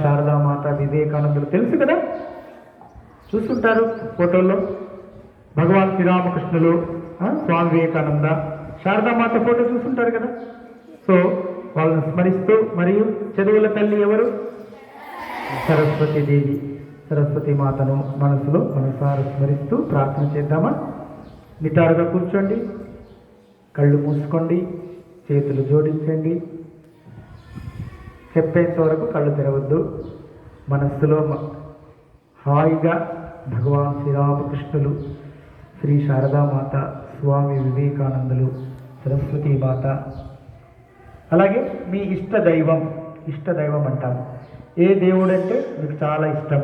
శారదామాత వివేకానందులు. తెలుసు కదా? చూస్తుంటారు ఫోటోల్లో. భగవాన్ శ్రీరామకృష్ణులు స్వామి వివేకానంద. శారదామాత ఫోటో చూస్తుంటారు కదా? సో వాళ్ళని స్మరిస్తూ మరియు చదువుల తల్లి ఎవరు? సరస్వతి దేవి. సరస్వతి మాతను మనసులో మనసారా స్మరిస్తూ ప్రార్థన చేద్దామా? నిటారుగా కూర్చోండి. కళ్ళు మూసుకోండి. చేతులు జోడించండి. చెప్పేంత వరకు కళ్ళు తెరవద్దు. మనస్సులో హాయిగా భగవాన్ శ్రీరామకృష్ణులు శ్రీ శారదామాత స్వామి వివేకానందులు సరస్వతి మాత. అలాగే మీ ఇష్ట దైవం ఇష్ట దైవం అంటాము ఏ దేవుడు అంటే మీకు చాలా ఇష్టం.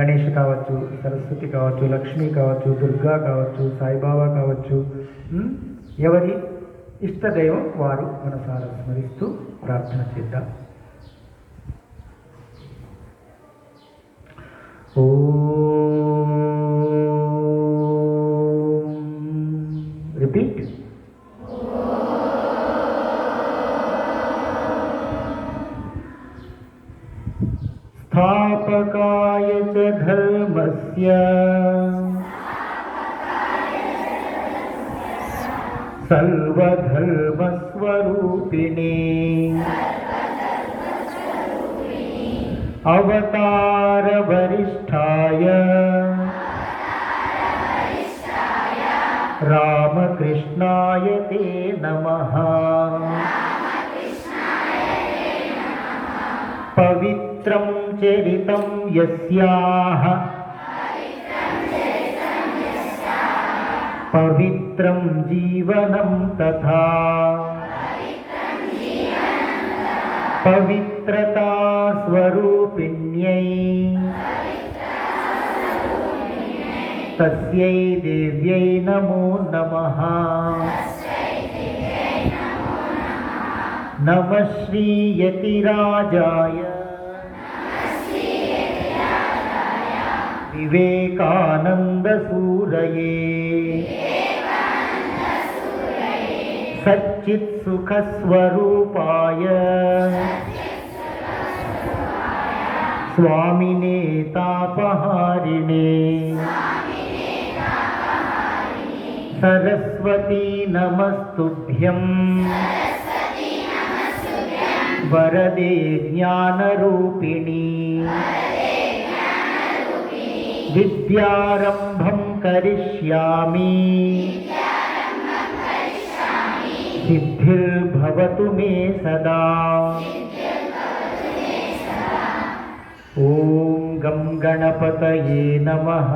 గణేష్ కావచ్చు సరస్వతి కావచ్చు లక్ష్మి కావచ్చు దుర్గా కావచ్చు సాయిబాబా కావచ్చు ఎవరి ఇష్ట దైవం వారు మనసారా స్మరిస్తూ ప్రార్థన చేద్దాం రిపీట్ स्थापकाय च धर्मस्य सर्वधर्मस्वरूपिणे अवतारवरिष्ठाय रामकृष्णाय ते नमः पवित्रं चरितं यस्याः पवित्रं जीवनं तथा पवित्रता स्वरूपिण्यै तस्यै देव्यै नमो नमः नमः श्रीयतिराजाय विवेकानन्दसूरये। सच्चित्सुखस्वरूपाय। स्वामिने तापहारिणे। सरस्वती नमस्तुभ्यम् वरदे ज्ञानरूपिणी विद्यारम्भं करिष्यामि। सिद्धिर्भवतु मे सदा। ॐ गं गणपतये नमः।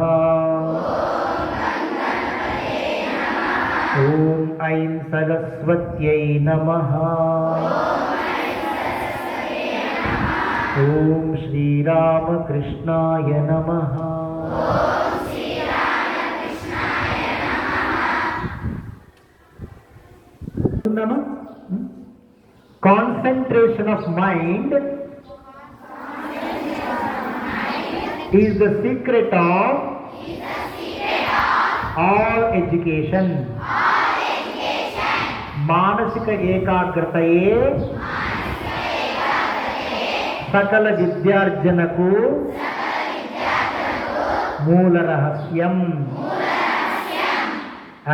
ॐ ऐं सरस्वत्यै नमः ओम श्री राम कृष्णाय नमः concentration of mind is the secret of all education मानसिक एकाग्रता సకల విద్యార్జనకు మూల రహస్యం.